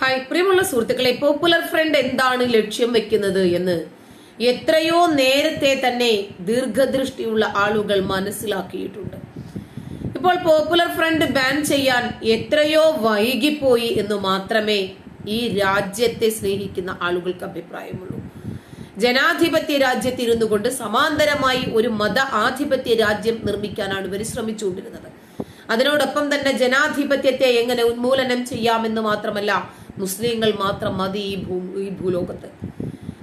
Hi പ്രിയമുള്ള സുഹൃത്തുക്കളെ popular front എന്താണ് ലക്ഷ്യം വെക്കുന്നത് എന്ന്? എത്രയോ നേരത്തെ തന്നെ ദീർഘദൃഷ്ടിയുള്ള ആളുകൾ മനസ്സിലാക്കിയിട്ടുണ്ട്. ഇപ്പോൾ പോപ്പുലർ ഫ്രണ്ട് ബാൻ ചെയ്യാൻ എത്രയോ വൈകിപ്പോയി എന്ന് മാത്രമേ ഈ രാജ്യത്തെ സ്നേഹിക്കുന്ന ആളുകൾക്ക് അഭിപ്രായമുള്ളൂ. ജനാധിപത്യ രാജ്യത്തിരുന്നു കൊണ്ട് സമാന്തരമായി ഒരു മത ആധിപത്യ രാജ്യം നിർമ്മിക്കാനാണ് ഇവർ ശ്രമിച്ചുകൊണ്ടിരുന്നത്. അതിനോടൊപ്പം തന്നെ ജനാധിപത്യത്തെ എങ്ങനെ ഉന്മൂലനം ചെയ്യാമെന്ന് മാത്രമല്ല മുസ്ലിങ്ങൾ മാത്രം മതി ഈ ഭൂ ഈ ഭൂലോകത്ത്.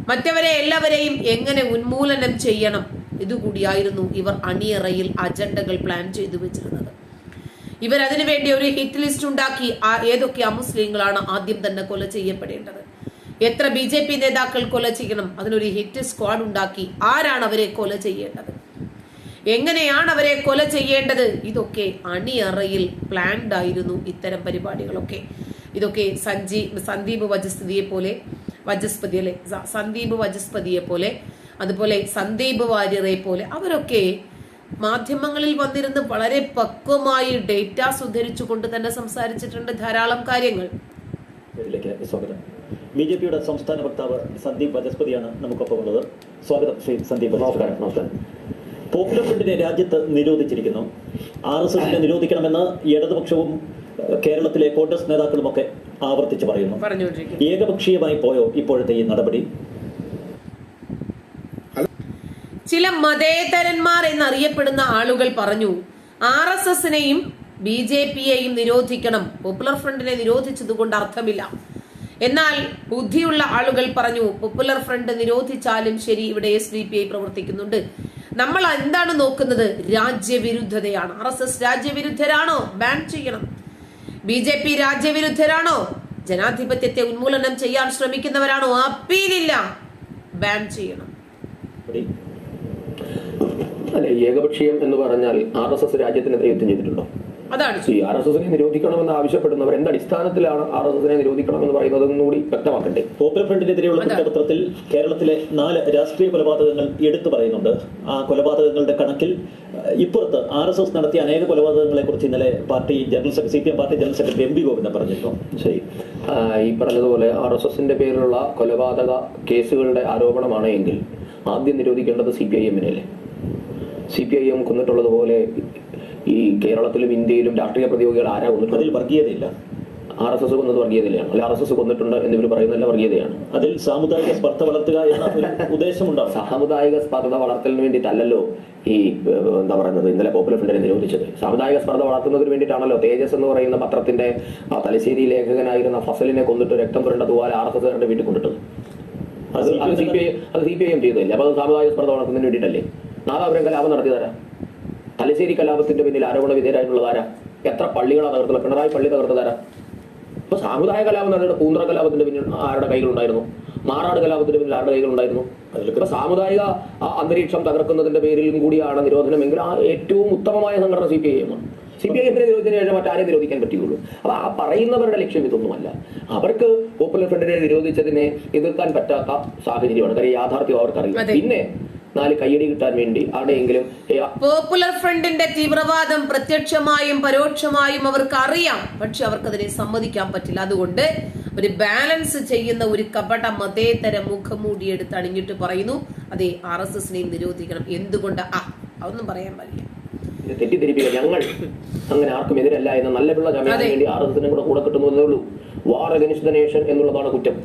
മറ്റവരെ എല്ലാവരെയും എങ്ങനെ ഉന്മൂലനം ചെയ്യണം? ഇതുകൂടിയായിരുന്നു ഇവർ അണിയറയിൽ അജണ്ടകൾ പ്ലാൻ ചെയ്തു വെച്ചിരുന്നത്. ഇവർ അതിനുവേണ്ടി ഒരു ഹിറ്റ് ലിസ്റ്റ് ഉണ്ടാക്കി ഏതൊക്കെ അമുസ്ലിങ്ങളാണ് ആദ്യം തന്നെ കൊല ചെയ്യപ്പെടേണ്ടത്? എത്ര ബി ജെ പി നേതാക്കൾ കൊല ചെയ്യണം? അതിനൊരു ഹിറ്റ് സ്ക്വാഡ് ഉണ്ടാക്കി ആരാണ് അവരെ കൊല ചെയ്യേണ്ടത്? എങ്ങനെയാണ് അവരെ കൊല ചെയ്യേണ്ടത്? ഇതൊക്കെ അണിയറയിൽ പ്ലാൻഡ് ആയിരുന്നു ഇത്തരം പരിപാടികളൊക്കെ. ഇതൊക്കെ സഞ്ജി സന്ദീപ് വജസ്പതിയെ പോലെ വജസ്പതി അല്ലെ? സന്ദീപ് വജസ്പതിയെ പോലെ അതുപോലെ സന്ദീപ് വാര്യറെ പോലെ അവരൊക്കെ മാധ്യമങ്ങളിൽ വന്നിരുന്ന് വളരെ പക്വമായി ഡേറ്റ സുധരിച്ചു കൊണ്ട് തന്നെ സംസാരിച്ചിട്ടുണ്ട് ധാരാളം കാര്യങ്ങൾ. ഇതിലേക്ക് സ്വാഗതം. ബി ജെ പിയുടെ സംസ്ഥാന വക്താവ് സന്ദീപ് വജസ്പതിയാണ് നമുക്കൊപ്പം ഉള്ളത്. സ്വാഗതം ശ്രീ സന്ദീപ് പോപ്പുലർ ഫ്രണ്ടിനെ രാജ്യത്ത് നിരോധിച്ചിരിക്കുന്നു. ആർ എസ് എസിനെ നിരോധിക്കണമെന്ന് ഇടതുപക്ഷവും കേരളത്തിലെ കോൺഗ്രസ് നേതാക്കളുമൊക്കെ ആവർത്തിച്ച് പറയുന്നു. ഏകപക്ഷീയമായി പോയോ ഇപ്പോഴത്തെ ഈ നടപടി? ചില മതേതരന്മാർ എന്നറിയപ്പെടുന്ന ആളുകൾ പറഞ്ഞു ആർ എസ് എസിനെയും ബി ജെ പിയെയും നിരോധിക്കണം. പോപ്പുലർ ഫ്രണ്ടിനെ നിരോധിച്ചതുകൊണ്ട് അർത്ഥമില്ല. എന്നാൽ ബുദ്ധിയുള്ള ആളുകൾ പറഞ്ഞു പോപ്പുലർ ഫ്രണ്ട് നിരോധിച്ചാലും ശരി ഇവിടെ എസ് ഡി പി ഐ പ്രവർത്തിക്കുന്നുണ്ട്. നമ്മൾ എന്താണ് നോക്കുന്നത്? രാജ്യവിരുദ്ധതയാണ്. ആർ എസ് എസ് രാജ്യവിരുദ്ധരാണോ? ബാൻ ചെയ്യണം. ബി ജെ പി രാജ്യവിരുദ്ധരാണോ? ജനാധിപത്യത്തെ ഉന്മൂലനം ചെയ്യാൻ ശ്രമിക്കുന്നവരാണോ? അപ്പീലില്ല. ബാൻ ചെയ്യണം. ഏകപക്ഷീയം എന്ന് പറഞ്ഞാൽ ആർ എസ് എസ് രാജ്യത്തിനെതിരെ യുദ്ധം ചെയ്തിട്ടുണ്ടോ? അതാണ്. ഈ ആർ എസ് എസിനെ നിരോധിക്കണമെന്ന് ആവശ്യപ്പെടുന്നവർ എന്ത് അടിസ്ഥാനത്തിലാണ് ആർ എസ് എസിനെ നിരോധിക്കണമെന്ന് പറയുന്നത് കൂടി വ്യക്തമാക്കണ്ടേ പോപ്പുലർ ഫ്രണ്ടിനെതിരെയുള്ള. കുറ്റപത്രത്തിൽ കേരളത്തിലെ നാല് രാഷ്ട്രീയ കൊലപാതകങ്ങൾ എടുത്തു പറയുന്നുണ്ട്. ആ കൊലപാതകങ്ങളുടെ കണക്കിൽ ഇപ്പുറത്ത് ആർ എസ് എസ് നടത്തിയ അനേക കൊലപാതകങ്ങളെ കുറിച്ച് ഇന്നലെ party general secretary C P M party general secretary M P Govindan പറഞ്ഞിരുന്നു. ശരി. ഈ പറഞ്ഞതുപോലെ ആർ എസ് എസിന്റെ പേരിലുള്ള കൊലപാതക കേസുകളുടെ ആരോപണമാണ് എങ്കിൽ ആദ്യം നിരോധിക്കേണ്ടത് സി പി ഐ എമ്മിനെ സി പി ഐ എം കൊന്നിട്ടുള്ളതുപോലെ ഈ കേരളത്തിലും ഇന്ത്യയിലും രാഷ്ട്രീയ പ്രതിയോഗികൾ ആരാ കൊന്നിട്ടുള്ളത്? അതിൽ വർഗീയതയില്ല. ആർ എസ് എസ് കൊന്നത് വർഗീയതയാണ് അല്ലെ ആർ എസ് എസ് കൊന്നിട്ടുണ്ട് എന്നിവർ പറയുന്നതല്ല വർഗീയതയാണ്. അതിൽ സാമുദായിക സ്പർദ്ധ വളർത്തുക എന്ന ഒരു ഉദ്ദേശമുണ്ടാവും. സാമുദായിക സ്പർദ്ധ വളർത്തലിന് വേണ്ടിയിട്ടല്ലല്ലോ ഈ എന്താ പറയുന്നത് ഇന്നലെ പോപ്പുലർ ഫ്രണ്ടിനെ നിരോധിച്ചത്. സാമുദായിക സ്പർദ്ധ വളർത്തുന്നതിന് വേണ്ടിയിട്ടാണല്ലോ തേജസ് എന്ന് പറയുന്ന പത്രത്തിന്റെ ആ തലശ്ശേരി ലേഖകനായിരുന്ന ഫസലിനെ കൊന്നിട്ട് രക്തം പുരണ്ട തൂവാല ആർ എസ് എസ് വീട്ടിൽ കൊണ്ടിട്ടത്. അത് സി പി ഐ അത് സി പി ഐ എം ചെയ്തതല്ലേ? അപ്പൊ അത് സാമുദായിക സ്പർദ്ധ വളർത്തുന്നതിന് വേണ്ടിയിട്ടല്ലേ? നാളെ അവരെ കലാപം നടത്തിയതാരാ? തലശ്ശേരി കലാപത്തിന്റെ പിന്നിൽ ആരോപണ വിധേയരായിട്ടുള്ളതാരാ എത്ര പള്ളികളാണ് തകർത്തത്? പിണറായി പള്ളി തകർത്തതാരാ ഇപ്പൊ സാമുദായ കലാപം നടന്നിട്ട് പൂന്തറ കലാപത്തിന്റെ പിന്നിൽ ആരുടെ കൈകളുണ്ടായിരുന്നു? മാറാട് കലാപത്തിന്റെ പിന്നിൽ ആരുടെ കൈകളുണ്ടായിരുന്നു? ഇപ്പൊ സാമുദായിക അന്തരീക്ഷം തകർക്കുന്നതിന്റെ പേരിലും കൂടിയാണ് നിരോധനമെങ്കിൽ ആ ഏറ്റവും ഉത്തമമായ സംഘടന സി പി ഐ എമ്മാണ് സി പി ഐ എമ്മിനെ നിരോധിച്ചതിന് ശേഷം മറ്റാരെയും നിരോധിക്കാൻ പറ്റുകയുള്ളൂ? അപ്പൊ ആ പറയുന്നവരുടെ ലക്ഷ്യം ഇതൊന്നുമല്ല. അവർക്ക് പോപ്പുലർ ഫ്രണ്ടിനെ നിരോധിച്ചതിനെ എതിർക്കാൻ പറ്റാത്ത സാഹചര്യമാണ്. കാര്യം യാഥാർത്ഥ്യം അവർക്കറിയാം പിന്നെ നാല് കയ്യടി കിട്ടാൻ വേണ്ടി ആരുടെയെങ്കിലും പോപ്പുലർ ഫ്രണ്ടിന്റെ തീവ്രവാദം പ്രത്യക്ഷമായും പരോക്ഷമായും അവർക്ക് അറിയാം പക്ഷെ അവർക്കതിനെ സമ്മതിക്കാൻ പറ്റില്ല. അതുകൊണ്ട് ഒരു ബാലൻസ് ചെയ്യുന്ന ഒരു കപട മതേതര മുഖമൂടി എടുത്ത് അണിഞ്ഞിട്ട് പറയുന്നു. അതെ ആർ എസ് എസിനെയും നിരോധിക്കണം. എന്തുകൊണ്ട്? ആ അതൊന്നും പറയാൻ ഇത് തെറ്റിദ്ധരിപ്പിക്കുക. ഞങ്ങൾ അങ്ങനെ ആർക്കും എതിരല്ല എന്ന നല്ല പിള്ള ചമയാൻ വേണ്ടി ആർ എസ് എസിനും കൂടെ കൂടെ കിട്ടുന്നു എന്നേ ഉള്ളൂ. വാർ അഗനിസ്റ്റ് നേഷൻ എന്നുള്ളതാണ് കുറ്റം.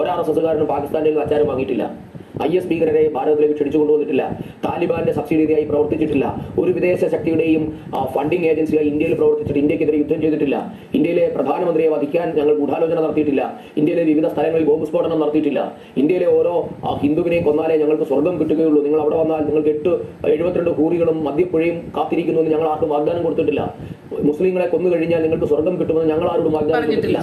ഒരു ആർ എസ് എസ്സുകാരനും പാകിസ്ഥാനിൽ അച്ചാരം വാങ്ങിയിട്ടില്ല. ഐ എസ് ഭീകരരെ ഭാരതത്തിലേക്ക് ക്ഷണിച്ചു കൊണ്ടുവന്നിട്ടില്ല. താലിബാന്റെ സബ്സിഡിയായി പ്രവർത്തിച്ചിട്ടില്ല. ഒരു വിദേശ ശക്തിയുടെയും ഫണ്ടിംഗ് ഏജൻസിയായി ഇന്ത്യയിൽ പ്രവർത്തിച്ചിട്ട് ഇന്ത്യക്കെതിരെ യുദ്ധം ചെയ്തിട്ടില്ല. ഇന്ത്യയിലെ പ്രധാനമന്ത്രിയെ വധിക്കാൻ ഞങ്ങൾ ഗൂഢാലോചന നടത്തിയിട്ടില്ല. ഇന്ത്യയിലെ വിവിധ സ്ഥലങ്ങളിൽ ബോംബ് സ്ഫോടനം നടത്തിയിട്ടില്ല. ഇന്ത്യയിലെ ഓരോ ഹിന്ദുവിനെയും ഹിന്ദുവിനെ കൊന്നാലേ ഞങ്ങൾക്ക് സ്വർഗം കിട്ടുകയുള്ളൂ. നിങ്ങൾ അവിടെ വന്നാൽ നിങ്ങൾക്ക് എട്ട് എഴുപത്തിരണ്ട് കൂറികളും മദ്യപ്പുഴയും കാത്തിരിക്കുന്നു എന്ന് ഞങ്ങൾ ആർക്കും വാഗ്ദാനം കൊടുത്തിട്ടില്ല. മുസ്ലിങ്ങളെ കൊന്നു കഴിഞ്ഞാൽ നിങ്ങൾക്ക് സ്വർഗം കിട്ടുമെന്ന് ഞങ്ങൾ ആരോടും വാഗ്ദാനം. കൊടുത്തിട്ടില്ല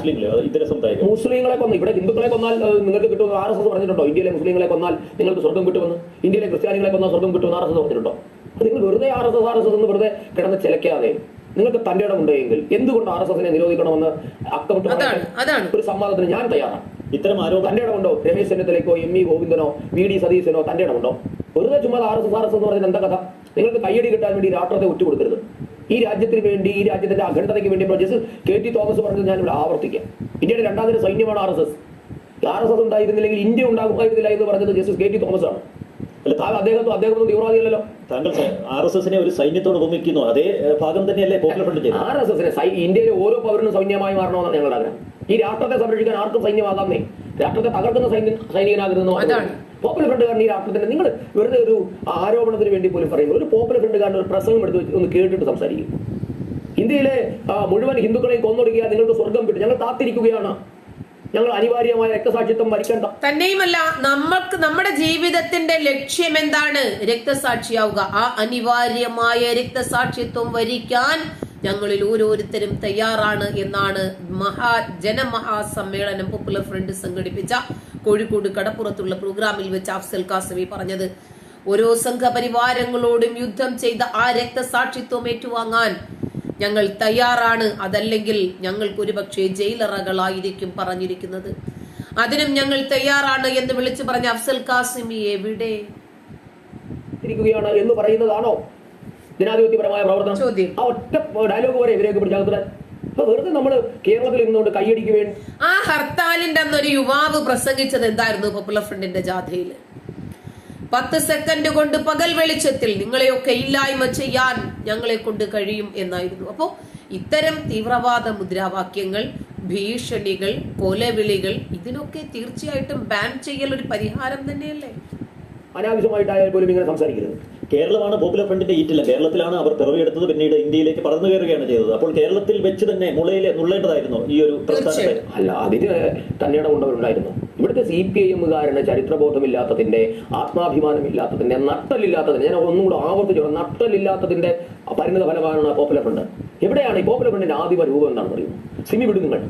മുസ്ലിങ്ങളെ കൊന്ന്. ഇവിടെ ഹിന്ദുക്കളെ കൊന്നാൽ നിങ്ങൾക്ക് കിട്ടുമെന്ന് ആർ എസ് എസ് പറഞ്ഞിട്ടുണ്ടോ? ഇന്ത്യയിലെ മുസ്ലിങ്ങളെ കൊന്നാൽ നിങ്ങൾക്ക് സ്വർഗം കിട്ടുമെന്ന്? ഇന്ത്യയിലെ ക്രിസ്ത്യാനികളെ കൊന്നാൽ സ്വർഗം കിട്ടുമെന്ന് ആർ എസ് എസ് പറഞ്ഞിട്ടുണ്ടോ? നിങ്ങൾ വെറുതെ R S S R S S എന്ന് വെറുതെ കിടന്ന് ചിലക്കാതെ നിങ്ങൾക്ക് തന്റെ ഇടമുണ്ടെങ്കിൽ എന്തുകൊണ്ട് ആർ എസ് എസിനെ നിരോധിക്കണമെന്ന് അക്കമിട്ട് ഒരു സംവാദത്തിന് ഞാൻ തയ്യാറാണ്. ഇത്തരം ആരോപണം തന്റെ ഇടമുണ്ടോ? രമേശ് ചെന്നിത്തലയ്ക്കോ എം ഇ ഗോവിന്ദനോ വി ഡി സതീശനോ തന്റെ ഇടമുണ്ടോ? വെറുതെ ചുമ്മാ R S S R S എന്ന് പറഞ്ഞാൽ എന്താ കഥ? നിങ്ങൾക്ക് കയ്യടി കിട്ടാൻ വേണ്ടി രാഷ്ട്രത്തെ ഒറ്റുകൊടുക്കരുത്. ഈ രാജ്യത്തിന് വേണ്ടി ഈ രാജ്യത്തിന്റെ അഖണ്ഡതയ്ക്ക് വേണ്ടി ജസ്റ്റ് കെ ടി തോമസ് പറഞ്ഞത് ഞാൻ ഇവിടെ ആവർത്തിക്കാം. ഇന്ത്യയുടെ രണ്ടാമത്തെ സൈന്യമാണ് R S S. R S S ഉണ്ടായിരുന്നില്ലെങ്കിൽ India ഉണ്ടാകുമായിരുന്നില്ല എന്ന് പറഞ്ഞത് ജസ്റ്റിസ് കെ ടി തോമസ് ആണ് അല്ല, താങ്കൾ അദ്ദേഹം അദ്ദേഹം തീവ്രവാദിയല്ലോ താങ്കൾ ആർ എസ് എസിനെ ഒരു സൈന്യത്തോട് ഉപമിക്കുന്നു. അതേ ഭാഗം തന്നെയല്ലേ പോപ്പുലർ ഫ്രണ്ട് ചെയ്തത് ആർ എസ് എസിനെ ഇന്ത്യയിലെ ഓരോ പൗരനും സൈന്യമായി മാറണമെന്നാണ് ഞങ്ങളുടെ ആഗ്രഹം. ഈ രാഷ്ട്രത്തെ സംരക്ഷിക്കാൻ ആർക്കും സൈന്യമാകാമെന്നേ. രാഷ്ട്രത്തെ തകർക്കുന്ന സൈന്യ സൈനികനാകരുതെന്നോ അതാണ്. പോപ്പുലർ ഫ്രണ്ടുകാരൻ ഈ രാഷ്ട്രത്തിന്റെ നിങ്ങൾ വെറുതെ ഒരു ആരോപണത്തിന് വേണ്ടി പോലും പറയുമ്പോൾ ഒരു പോപ്പുലർ ഫ്രണ്ട് ഫ്രണ്ടുകാരൻ ഒരു പ്രസംഗം എടുത്ത് വെച്ച് ഒന്ന് കേട്ടിട്ട് സംസാരിക്കും. ഇന്ത്യയിലെ മുഴുവൻ ഹിന്ദുക്കളെയും കൊന്നൊടുക്കിയാൽ നിങ്ങൾക്ക് സ്വർഗം കിട്ടും. ഞങ്ങൾ കാത്തിരിക്കുകയാണ്. ഞങ്ങൾ അനിവാര്യമായ രക്തസാക്ഷിത്വം വരിക്കേണ്ട. തന്നെയുമല്ല നമ്മൾക്ക് നമ്മുടെ ജീവിതത്തിന്റെ ലക്ഷ്യം എന്താണ് രക്തസാക്ഷിയാവുക. ആ അനിവാര്യമായ രക്തസാക്ഷിത്വം വരിക്കാൻ ഞങ്ങളിൽ ഓരോരുത്തരും തയ്യാറാണ് എന്നാണ് മഹാ ജനമഹാസമ്മേളനം പോപ്പുലർ ഫ്രണ്ട് സംഘടിപ്പിച്ച കോഴിക്കോട് കടപ്പുറത്തുള്ള പ്രോഗ്രാമിൽ വെച്ച് അഫ്സൽ കാസമി പറഞ്ഞത്. ഓരോ സംഘപരിവാരങ്ങളോടും യുദ്ധം ചെയ്ത ആ രക്തസാക്ഷിത്വം ഏറ്റുവാങ്ങാൻ ഞങ്ങൾ തയ്യാറാണ് അതല്ലെങ്കിൽ ഞങ്ങൾക്ക് ഒരുപക്ഷെ ജയിലറകളായിരിക്കും പറഞ്ഞിരിക്കുന്നത്. അതിനും ഞങ്ങൾ തയ്യാറാണ് എന്ന് വിളിച്ചു പറഞ്ഞ അഫ്സൽ കാസിമി എവിടെ ഇരിക്കുകയാണ് എന്ന് പറയുന്നതാണോ? ജനാധിപത്യപരമായ പ്രവർത്തനം. ചോദ്യം. ആ ഒറ്റ ഡയലോഗ് വരെ ഇവരെയൊക്കെ പിടിച്ചാൽ വെറുതെ നമ്മൾ കേരളത്തിൽ ഇരുന്നുകൊണ്ട് കൈയടിക്ക് വേണ്ടി ആ ഹർത്താലിന്റെ അന്നൊരു യുവാവ് പ്രസംഗിച്ചത് എന്തായിരുന്നു? പോപ്പുലർ ഫ്രണ്ടിന്റെ ജാഥയിൽ പത്ത് സെക്കൻഡ് കൊണ്ട് പകൽ വെളിച്ചത്തിൽ നിങ്ങളെയൊക്കെ ഇല്ലായ്മ ചെയ്യാൻ ഞങ്ങളെ കൊണ്ട് കഴിയും എന്നായിരുന്നു. അപ്പോ ഇത്തരം തീവ്രവാദ മുദ്രാവാക്യങ്ങൾ ഭീഷണികൾ കൊലവിളികൾ ഇതിനൊക്കെ തീർച്ചയായിട്ടും ബാൻ ചെയ്യൽ ഒരു പരിഹാരം തന്നെയല്ലേ? അനാവശ്യമായിട്ടായാൽ പോലും ഇങ്ങനെ സംസാരിക്കരുത്. കേരളമാണ് പോപ്പുലർ ഫ്രണ്ടിന്റെ ഈറ്റില്ല കേരളത്തിലാണ് അവർ പിറവിയെടുത്തത് പിന്നീട് ഇന്ത്യയിലേക്ക് പറന്നു കയറുകയാണ് ചെയ്തത്. അപ്പോൾ കേരളത്തിൽ വെച്ച് തന്നെ മുളയിലെ നുള്ളേണ്ടതായിരുന്നു ഈ ഒരു പ്രസ്ഥാനത്തെ. അല്ല അതിന് തന്നെയുടെ കൊണ്ടവരുണ്ടായിരുന്നു ഇവിടുത്തെ സി പി ഐ എമ്മുകാരന് ചരിത്രബോധമില്ലാത്തതിന്റെ ആത്മാഭിമാനമില്ലാത്തതിന്റെ നട്ടലില്ലാത്തതിന്റെ ഞാൻ ഒന്നും കൂടെ ആവർത്തിച്ചു നട്ടലില്ലാത്തതിന്റെ പരിണിത ഫലമാണ് പോപ്പുലർ ഫ്രണ്ട് എവിടെയാണ് ഈ പോപ്പുലർ ഫ്രണ്ടിന്റെ ആദിമ രൂപം എന്താണെന്ന് പറയുന്നത് സിമി വിടും നിങ്ങൾ.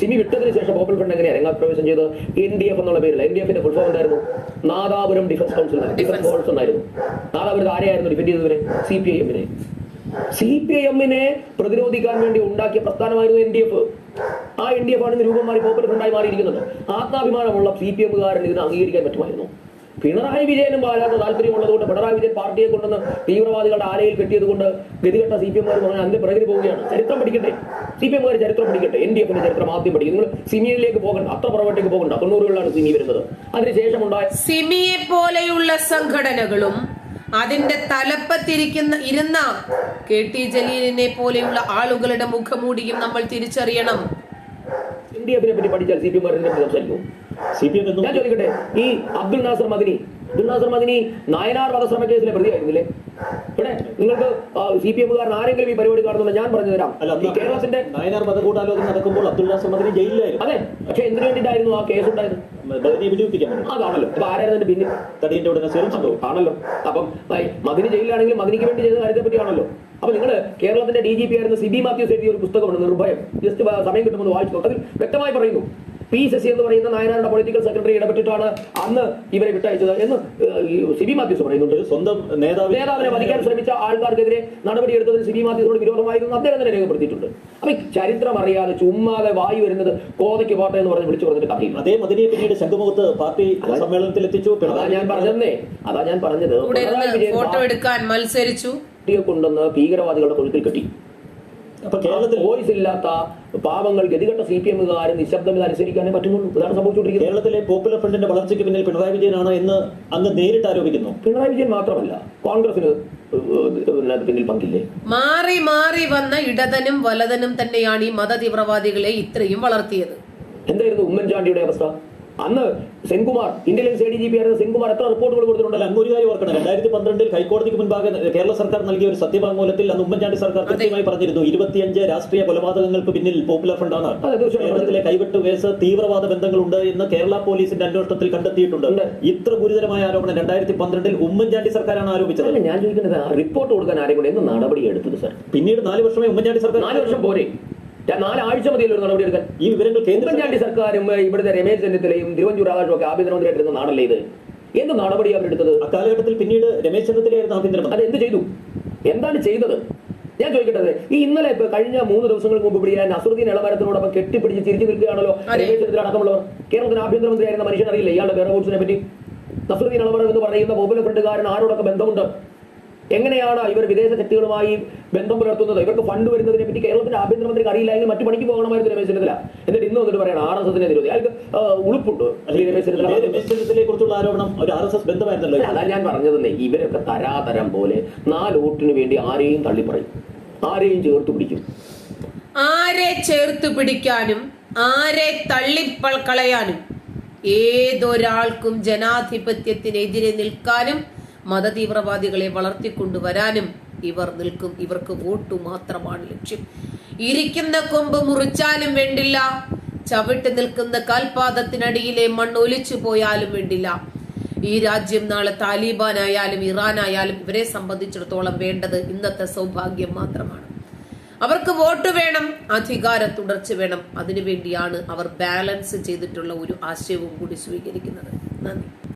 സിമി വിട്ടതിന് ശേഷം പോപ്പുലർ ഫ്രണ്ട് എങ്ങനെയാണ് രംഗപ്രവേശം ചെയ്ത് എൻ ഡി എഫ് എന്നുള്ള പേരിൽ എൻ ഡി എഫിന്റെ ഫുൾ ഫോം എന്തായിരുന്നു? Nadapuram defence council defence force എന്നായിരുന്നു. നാദാപുരത്ത് ആരെയായിരുന്നു ഡിഫെൻഡ് ചെയ്തവരെ സി പി ഐ എമ്മിനെ സി പി ഐ എമ്മിനെ പ്രതിരോധിക്കാൻ വേണ്ടി ഉണ്ടാക്കിയ പ്രസ്ഥാനമായിരുന്നു N D F N D F ആണ് രൂപം മാറി പോപ്പുലർ ഫ്രണ്ടായി മാറിയിരിക്കുന്നത്. ആത്മാഭിമാനമുള്ള സി പി എമ്മുകാരൻ ഇതിന് അംഗീകരിക്കാൻ പറ്റുമായിരുന്നു. പിണറായി വിജയനും വരാത്ത താല്പര്യമുള്ളതുകൊണ്ട് പിണറായി വിജയൻ പാർട്ടിയെ കൊണ്ടുവന്ന് തീവ്രവാദികളുടെ ആലയിൽ കെട്ടിയത് കൊണ്ട് ഗതികെട്ട സി പി പറഞ്ഞാൽ അതിന്റെ പിറകിൽ പോവുകയാണ്. ചരിത്രം പഠിക്കട്ടെ. സി പി എമ്മുകാർ ചരിത്രം പഠിക്കട്ടെ. എൻ ഡി എഫിന്റെ ചരിത്രം ആദ്യം പഠിക്കും. നിങ്ങൾ സിമിയിലേക്ക് പോകണ്ട. അത്ര പുറകോട്ടേക്ക് പോകണ്ട. തൊണ്ണൂറുകളിലാണ് സിമി വരുന്നത്. അതിനുശേഷം ഉണ്ടായ സിമിയെ പോലെയുള്ള സംഘടനകളും അതിന്റെ തലപ്പത്തിരിക്കുന്ന ഇരുന്ന കെ ടി ജലീലിനെ പോലെയുള്ള ആളുകളുടെ മുഖമൂടിയും നമ്മൾ തിരിച്ചറിയണം. ഡി എഫിനെ പറ്റി പഠിച്ചാൽ സി പി പറ്റി സംസാരിക്കും. സി പി എം ഞാൻ ചോദിക്കട്ടെ ഈ അബ്ദുൽ നാസർ മദിനി അബ്ദുൽ നാസർ മദിനി നായനാർ വധശ്രമ കേസിലെ പ്രതിയായിരുന്നില്ലേ? ഇവിടെ നിങ്ങൾക്ക് സി പി എമ്മുകാരൻ ആരെങ്കിലും ഈ പരിപാടി കാണുന്നുണ്ട് ഞാൻ പറഞ്ഞു തരാം. കേരളത്തിന്റെ നായനാർ മതകൂടാലോചന നടക്കുമ്പോൾ അബ്ദുൽ നാസർ മദിനി ജയിലിലായിരുന്നു. അതെ പക്ഷെ എന്തിനു വേണ്ടിയിട്ടായിരുന്നു ആ കേസ് ഉണ്ടായിരുന്നു അതാണല്ലോ. അപ്പൊ ആരായിരുന്നു അതിന്റെ പിന്നിൽ? ഉടനെ ആണല്ലോ. അപ്പം മകന് മദിനി ജയിലിലാണെങ്കിൽ മദിനിക്ക് വേണ്ടി ചെയ്ത കാര്യത്തെ പറ്റിയാണല്ലോ അപ്പൊ നിങ്ങൾ കേരളത്തിന്റെ ഡി ജി പി ആയിരുന്ന സിബി മാത്യൂസ് എഴുതിയ ഒരു പുസ്തകമാണ് നിർഭയം. ജസ്റ്റ് സമയം കിട്ടുമ്പോൾ വായിച്ചു നോക്കും അതിൽ വ്യക്തമായി പറയുന്നു പി ശശി എന്ന് പറയുന്ന നായനാരുടെ പൊളിറ്റിക്കൽ സെക്രട്ടറി ഇടപെട്ടിട്ടാണ് അന്ന് ഇവരെ വിട്ടയച്ചത് എന്ന് സിബി മാത്യൂസ് പറയുന്നുണ്ട്. സ്വന്തം നേതാവ് നേതാവിനെ വധിക്കാൻ ശ്രമിച്ച ആൾക്കാർക്കെതിരെ നടപടിയെടുത്തതിന് സിബി മാത്യൂസിനോട് വിരോധമായിരുന്നു. അദ്ദേഹം തന്നെ രേഖപ്പെടുത്തിയിട്ടുണ്ട്. അപ്പൊ ചരിത്രം അറിയാതെ ചുമ്മാതെ വായു വരുന്നത് കോതയ്ക്ക് പോട്ടെ എന്ന് പറഞ്ഞ് വിളിച്ചു പറഞ്ഞിട്ട് കഥയും അതേ മതിനെ പിന്നീട് ശംഖുമുഖത്ത് പാർട്ടി സമ്മേളനത്തിൽ എത്തിച്ചു അതാ ഞാൻ പറഞ്ഞതേ അതാ ഞാൻ പറഞ്ഞത്. ഫോട്ടോ എടുക്കാൻ മത്സരിച്ചു. പാർട്ടിയെ കൊണ്ടുവന്ന് ഭീകരവാദികളുടെ കൊഴുത്തിൽ കെട്ടി. അപ്പൊ കേരളത്തിൽ വോയിസ് ഇല്ലാത്ത പാവങ്ങൾ ഗതികെട്ട സി പി എമ്മുകാരും നിശബ്ദം ഇത് അനുസരിക്കാനേ പറ്റുന്നുള്ളൂ. ഇതാണ് സംഭവിച്ചുകൊണ്ടിരിക്കുന്നത്. കേരളത്തിലെ പോപ്പുലർ ഫ്രണ്ടിന്റെ വളർച്ചയ്ക്ക് പിന്നിൽ പിണറായി വിജയനാണ് എന്ന് അങ്ങ് നേരിട്ട് ആരോപിക്കുന്നു. പിണറായി വിജയൻ മാത്രമല്ല കോൺഗ്രസിന് പിന്നിൽ പങ്കില്ലേ? മാറി മാറി വന്ന ഇടതനും വലതനും തന്നെയാണ് ഈ മതതീവ്രവാദികളെ ഇത്രയും വളർത്തിയത്. എന്തായിരുന്നു ഉമ്മൻചാണ്ടിയുടെ അവസ്ഥ? അന്ന് Senkumar intelligence A D G P ആയിരുന്ന സെൻകുമാർ എത്ര റിപ്പോർട്ടുകൾ കൊടുത്തിട്ടുണ്ട് കൊടുത്തിട്ടുണ്ടല്ലോ? അങ്ങ് ഒരു കാര്യം ഓർക്കണം. രണ്ടായിരത്തി പന്ത്രണ്ടിൽ ഹൈക്കോടതിക്ക് മുൻപാകെ കേരള സർക്കാർ നൽകിയ ഒരു സത്യവാങ്മൂലത്തിൽ അന്ന് ഉമ്മൻചാണ്ടി സർക്കാർ കൃത്യമായി പറഞ്ഞിരുന്നു ഇരുപത്തിയഞ്ച് രാഷ്ട്രീയ കൊലപാതകങ്ങൾക്ക് പിന്നിൽ പോപ്പുലർ ഫണ്ടാണ്. കേരളത്തിലെ കൈവിട്ട് കേസ് തീവ്രവാദ ബന്ധങ്ങളുണ്ട് എന്ന് കേരള പോലീസിന്റെ അന്വേഷണത്തിൽ കണ്ടെത്തിയിട്ടുണ്ട്. ഇത്ര ഗുരുതരമായ ആരോപണം രണ്ടായിരത്തി പന്ത്രണ്ടിൽ ഉമ്മൻചാണ്ടി സർക്കാരാണ് ആരോപിച്ചത്. ഞാൻ ചോദിക്കുന്നത് റിപ്പോർട്ട് കൊടുക്കാൻ ആരെയും കൂടെ എന്ത് നടപടി എടുത്തത് സർ പിന്നീട് നാല് വർഷമായി ഉമ്മൻചാണ്ടി സർക്കാർ നാല് വർഷം പോരെ? നാലാഴ്ച മതിയല്ലോ ഒരു നടപടി എടുക്കാൻ. ഈ വിവരങ്ങൾ കേന്ദ്ര ഉമ്മൻചാണ്ടി സർക്കാരും ഇവിടുത്തെ രമേശ് ചെന്നിത്തലയും തിരുവഞ്ചൂർ ആകാശും ഒക്കെ ആഭ്യന്തരമന്ത്രിയായിട്ടിരുന്ന നാടല്ലേ ഇത്? എന്ത് നടപടി അവരെടുത്തത്? അക്കാലഘട്ടത്തിൽ പിന്നീട് രമേശ് ചെന്നിത്തലയായിരുന്നു ആഭ്യന്തരമന്ത്രി. അത് എന്ത് ചെയ്തു? എന്താണ് ചെയ്തത്? ഞാൻ ചോദിക്കട്ടെ ഈ ഇന്നലെ ഇപ്പൊ കഴിഞ്ഞ മൂന്ന് ദിവസങ്ങൾക്ക് മുമ്പ് ഇവിടെ ഞാൻ നസറുദ്ദീൻ ഇളമരത്തിനോടൊപ്പം കെട്ടിപ്പിടിച്ച് തിരിച്ചു നിൽക്കുകയാണല്ലോ അതെ. രമേശ് ചെന്നിത്തല അടക്കമുള്ളവർ. കേരളത്തിന് ആഭ്യന്തരമന്ത്രിയായിരുന്ന മനുഷ്യൻ അറിയില്ല ഇയാളുടെ വേറെ കോഴ്സിനെ പറ്റി? നസറുദ്ദീൻ ഇളമരം എന്ന് പറയുന്ന പോപ്പുലർ ഫ്രണ്ടുകാരൻ ആരോടൊക്കെ ബന്ധമുണ്ട്? എങ്ങനെയാണ് ഇവർ വിദേശ ശക്തികളുമായി ബന്ധം പുലർത്തുന്നത്? ഇവർക്ക് ഫണ്ട് വരുന്നതിനെ പറ്റി കേരളത്തിന്റെ ആഭ്യന്തരമന്ത്രിക്ക് അറിയില്ലെങ്കിൽ മറ്റു പണിക്ക് പോകണമായിരുന്നു രമേശ് ചെന്നിത്തല എന്നിട്ട് ഇന്ന് വന്നിട്ട് പറയണം ആർ എസ് എസിനെ നിരോധി അയാൾക്ക് ഉളുപ്പുണ്ട്. അല്ലെങ്കിൽ രമേശ് ചെന്നിത്തല രമേശ് ചെന്നിത്തലയെ കുറിച്ചുള്ള ആരോപണം ഒരു ആർ എസ് എസ് ബന്ധമായിരുന്നല്ലോ അതാ ഞാൻ പറഞ്ഞതെന്നേ ഇവരൊക്കെ തരാതരം പോലെ നാല് വോട്ടിന് വേണ്ടി ആരെയും തള്ളിപ്പറയും. ആരെയും ചേർത്ത് പിടിക്കും. ആരെ ചേർത്ത് പിടിക്കാനും ആരെ തള്ളിപ്പൾ കളയാനും ഏതൊരാൾക്കും ജനാധിപത്യത്തിനെതിരെ നിൽക്കാനും മതതീവ്രവാദികളെ വളർത്തിക്കൊണ്ടുവരാനും ഇവർ നിൽക്കും. ഇവർക്ക് വോട്ടു മാത്രമാണ് ലക്ഷ്യം. ഇരിക്കുന്ന കൊമ്പ് മുറിച്ചാലും വേണ്ടില്ല. ചവിട്ട് നിൽക്കുന്ന കാൽപാദത്തിനടിയിലെ മണ്ണ് ഒലിച്ചു പോയാലും വേണ്ടില്ല. ഈ രാജ്യം നാളെ താലിബാനായാലും ഇറാനായാലും ഇവരെ സംബന്ധിച്ചിടത്തോളം വേണ്ടത് ഇന്നത്തെ സൗഭാഗ്യം മാത്രമാണ്. അവർക്ക് വോട്ട് വേണം അധികാര തുടർച്ച വേണം. അതിനുവേണ്ടിയാണ് അവർ ബാലൻസ് ചെയ്തിട്ടുള്ള ഒരു ആശയവും കൂടി സ്വീകരിക്കുന്നത്. നന്ദി.